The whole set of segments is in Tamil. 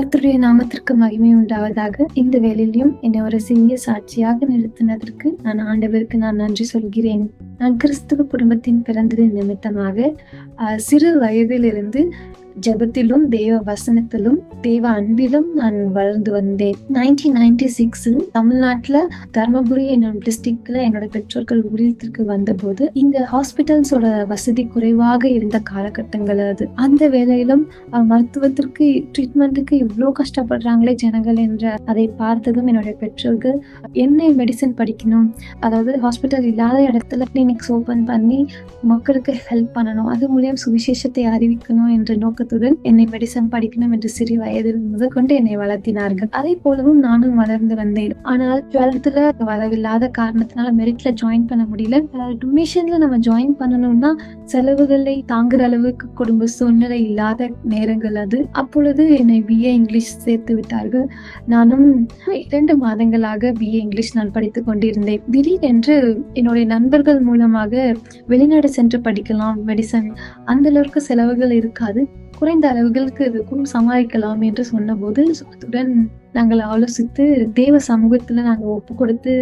கர்த்தருடைய நாமத்திற்கு மகிமை உண்டாவதாக. இந்த வேலையிலும் என்னை ஒரு சிறிய சாட்சியாக நிறுத்தினதற்கு நான் ஆண்டவருக்கு நான் நன்றி சொல்கிறேன். நான் கிறிஸ்துவ குடும்பத்தின் பிறந்தது நிமித்தமாக அஹ், சிறு வயதிலிருந்து ஜெபத்திலும் தேவ வசனத்திலும் தேவ அன்பிலும் நான் வளர்ந்து வந்தேன். நைன்டீன் நைன்டி சிக்ஸ் தமிழ்நாட்டுல தர்மபுரி என்னும் டிஸ்ட்ரிக்ட்ல என்னோட பெற்றோர்கள் ஊழியத்திற்கு வந்தபோது இங்க ஹாஸ்பிட்டல்ஸோட வசதி குறைவாக இருந்த காலகட்டங்கள் அது. அந்த வேலையிலும் மருத்துவத்திற்கு ட்ரீட்மெண்ட்டுக்கு இவ்வளோ கஷ்டப்படுறாங்களே ஜனங்கள் என்ற அதை பார்த்ததும் என்னுடைய பெற்றோர்கள் என்ன மெடிசன் படிக்கணும்? அதாவது ஹாஸ்பிட்டல் இல்லாத இடத்துல கிளினிக்ஸ் ஓப்பன் பண்ணி மக்களுக்கு ஹெல்ப் பண்ணணும். அது மூலியம் சுவிசேஷத்தை அறிவிக்கணும் என்ற நோக்கத்துடன் என்னை மெடிசன் படிக்கணும் என்று சிறு வயதில் முதல் கொண்டு என்னை வளர்த்தினார்கள். அதே போலவும் நானும் வளர்ந்து வந்தேன். ஆனால் டுவெல்த்ல வரவில்லாத காரணத்தினால மெரிட்ல ஜாயின் பண்ண முடியல. டொனேஷன்ல நம்ம ஜாயின் பண்ணணும்னா செலவுகளை தாங்குற அளவுக்கு குடும்ப சூழ்நிலை இல்லாத நேரங்கள் அது. அப்பொழுது என்னை பிஏ இங்கிலீஷ் சேர்த்து விட்டார்கள். நானும் இரண்டு மாதங்களாக பிஏ இங்கிலீஷ் நான் படித்துக் கொண்டிருந்தேன். திடீரென்று என்னுடைய நண்பர்கள் மூலமாக வெளிநாடு சென்று படிக்கலாம். மெடிசன் அந்த அளவுக்கு செலவுகள் இருக்காது. குறைந்த அளவுகளுக்கு இதுக்கும் சமாளிக்கலாம் என்று சொன்னபோது அத்துடன் நாங்கள் ஆலோசித்து தேவ சமூகத்தில் நாங்கள் ஒப்பு கொடுத்து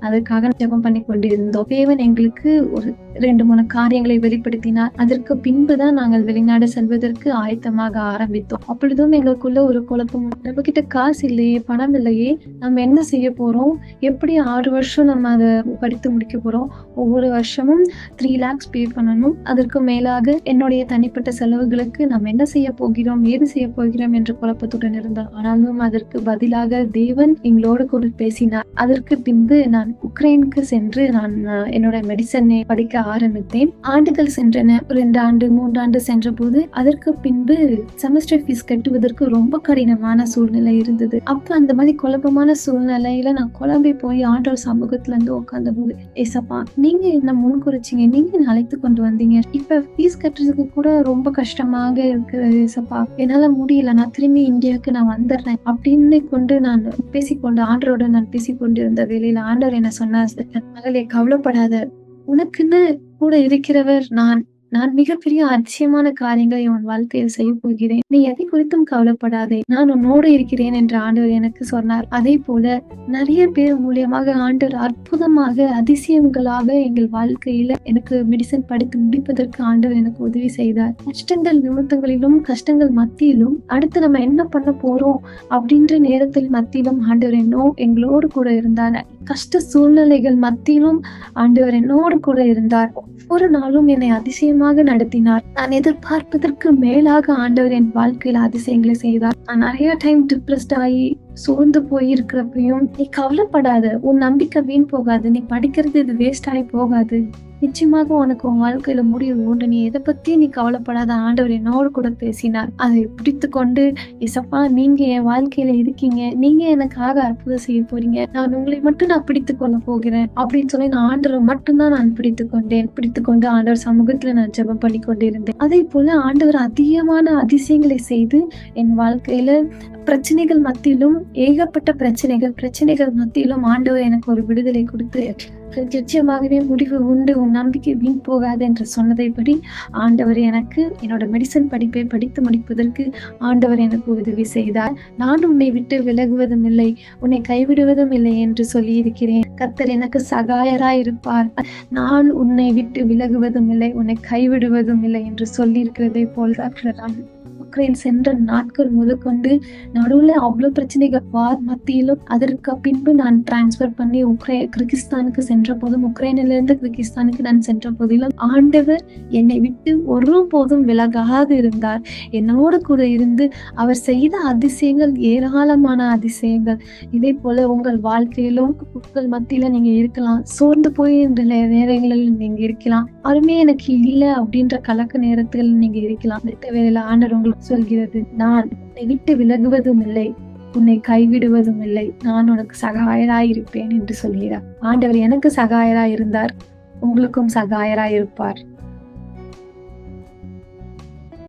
அதற்காக ஜபம் பண்ணி கொண்டிருந்தோம். தேவன் எங்களுக்கு ஒரு ரெண்டு மூணு காரியங்களை வெளிப்படுத்தினார். அதற்கு பின்பு தான் நாங்கள் வெளிநாடு செல்வதற்கு ஆயத்தமாக ஆரம்பித்தோம். அப்பொழுதும் எங்களுக்குள்ள ஒரு குழப்பம் நம்ம கிட்ட காசு இல்லையே பணம் இல்லையே நம்ம என்ன செய்ய போறோம்? எப்படி ஆறு வருஷம் நம்ம அதை படித்து முடிக்க போறோம்? ஒவ்வொரு வருஷமும் த்ரீ லேக்ஸ் பே பண்ணணும். அதற்கு மேலாக என்னுடைய தனிப்பட்ட செலவுகளுக்கு நாம் என்ன செய்ய போகிறோம்? ஏது செய்ய போகிறோம்? என்ற குழப்பத்துடன் இருந்தோம். ஆனாலும் அதற்கு பதிலாக தேவன் எங்களோடு கூட பேசினார். அதற்கு பின்பு நான் உக்ரைனுக்கு சென்று நான் என்னோட மெடிசனை படிக்க ஆரம்பித்தேன். ஆண்டுகள் சென்றன. ரெண்டு ஆண்டு மூன்றாண்டு சென்ற போது அதற்கு பின்பு செமஸ்டர் ஃபீஸ் கட்டுவதற்கு ரொம்ப கடினமான சூழ்நிலை இருந்தது. அப்ப அந்த மாதிரி குழப்பமான சூழ்நிலையில நான் குழம்பி போய் ஆண்டோர் சமூகத்துல இருந்து உட்கார்ந்த போது ஏசப்பா நீங்க என்ன முன் குறிச்சிங்க நீங்க என்ன அழைத்து கொண்டு வந்தீங்க? இப்ப ஃபீஸ் கட்டுறதுக்கு கூட ரொம்ப கஷ்டமாக இருக்கு ஏசப்பா. என்னால முடியல. நான் திரும்பி இந்தியாவுக்கு நான் வந்துடுறேன். அப்படின்னு கொண்டு நான் பேசிக்கொண்டு ஆண்டரோட நான் பேசிக்கொண்டிருந்த வேலையில ஆண்டவர் என்ன சொன்னார் மகளே கவலைப்படாத. உனக்குன்னு கூட இருக்கிறவர் நான். நான் மிகப்பெரிய அதிசயமான காரியங்களை உன் வாழ்க்கையில் செய்ய போகிறேன். நீ எதை குறித்தும் கவலைப்படாதே. நான் உன்னோடு இருக்கிறேன் என்று ஆண்டவர் எனக்கு சொன்னார். அதே போல நிறைய பேர் மூலியமாக ஆண்டவர் அற்புதமாக அதிசயங்களாக எங்கள் வாழ்க்கையில எனக்கு மெடிசன் படித்து முடிப்பதற்கு ஆண்டவர் எனக்கு உதவி செய்தார். கஷ்டங்கள் நிமித்தங்களிலும் கஷ்டங்கள் மத்தியிலும் அடுத்து நம்ம என்ன பண்ண போறோம் அப்படின்ற நேரத்தில் மத்தியிலும் ஆண்டவர் என்னோ எங்களோடு கூட இருந்தார். கஷ்ட சூழ்நிலைகள் மத்தியிலும் ஆண்டவர் என்னோடு கூட இருந்தார். ஒவ்வொரு நாளும் என்னை அதிசயமாக நடத்தினார். நான் எதிர்பார்ப்பதற்கு மேலாக ஆண்டவர் என் வாழ்க்கையில் அதிசயங்களை செய்தார். நான் நிறைய டைம் டிப்ரெஸ்ட் ஆகி சோர்ந்து போயிருக்கிறப்பையும் நீ கவலைப்படாத உன் நம்பிக்கை வீண் போகாது நீ படிக்கிறது இது வேஸ்ட் ஆகி போகாது. நிச்சயமாக உனக்கு உன் வாழ்க்கையில முடிவு உண்டு. நீ எதை பத்தி நீ கவலைப்படாத. ஆண்டவர் என்னோடு கூட பேசினார். அதை பிடித்து கொண்டு இசப்பா நீங்க என் வாழ்க்கையில இருக்கீங்க. நீங்க எனக்காக அற்புதம் செய்ய போறீங்க. நான் உங்களை மட்டும் நான் பிடித்து கொள்ள போகிறேன். அப்படின்னு சொல்லி நான் ஆண்டவரை மட்டும்தான் நான் பிடித்து கொண்டேன். பிடித்து கொண்டு ஆண்டவர் சமூகத்துல நான் ஜெபம் பண்ணி கொண்டிருந்தேன். அதே போல ஆண்டவர் அதிகமான அதிசயங்களை செய்து என் வாழ்க்கையில பிரச்சனைகள் மத்தியிலும் ஏகப்பட்ட பிரச்சனைகள் பிரச்சனைகள் மத்தியிலும் ஆண்டவர் எனக்கு ஒரு விடுதலை கொடுத்து நிச்சயமாகவே முடிவு உண்டு. உன் நம்பிக்கை வீண் போகாது என்று சொன்னதைப்படி ஆண்டவர் எனக்கு என்னோட மெடிசன் படிப்பை படித்து முடிப்பதற்கு ஆண்டவர் எனக்கு உதவி செய்தார். நான் உன்னை விட்டு விலகுவதும் இல்லை. உன்னை கைவிடுவதும் இல்லை என்று சொல்லியிருக்கிறேன். கத்தர் எனக்கு சகாயராய் இருப்பார். நான் உன்னை விட்டு விலகுவதும் இல்லை. உன்னை கைவிடுவதும் இல்லை என்று சொல்லியிருக்கிறதை போல் நான் உக்ரைன் சென்ற நாட்கள் முதற்கொண்டு நடுவில் அவ்வளோ பிரச்சனைகள் வார் மத்தியிலும் அதற்கு பின்பு நான் டிரான்ஸ்ஃபர் பண்ணி உக்ரை கிர்கிஸ்தானுக்கு சென்ற போதும் உக்ரைனிலிருந்து கிர்கிஸ்தானுக்கு நான் சென்ற போதிலும் ஆண்டவர் என்னை விட்டு ஒரு போதும் விலகாது இருந்தார். என்னோடு கூட இருந்து அவர் செய்த அதிசயங்கள் ஏராளமான அதிசயங்கள். இதே போல உங்கள் வாழ்க்கையிலும் உங்கள் மத்தியில நீங்க இருக்கலாம். சோர்ந்து போய் நேரங்களில் நீங்க இருக்கலாம். யாருமே எனக்கு இல்லை அப்படின்ற கலக்க நேரத்தில் நீங்க இருக்கலாம். இந்த வேளையில ஆண்டவர் உங்களுக்கு சொல்கிறது நான் உன்னை விட்டு விலகுவதும் இல்லை உன்னை கைவிடுவதும் இல்லை நான் உனக்கு சகாயராய் இருப்பேன் என்று சொல்கிறார். ஆண்டவர் எனக்கு சகாயராய் இருந்தார் உங்களுக்கும் சகாயராய் இருப்பார்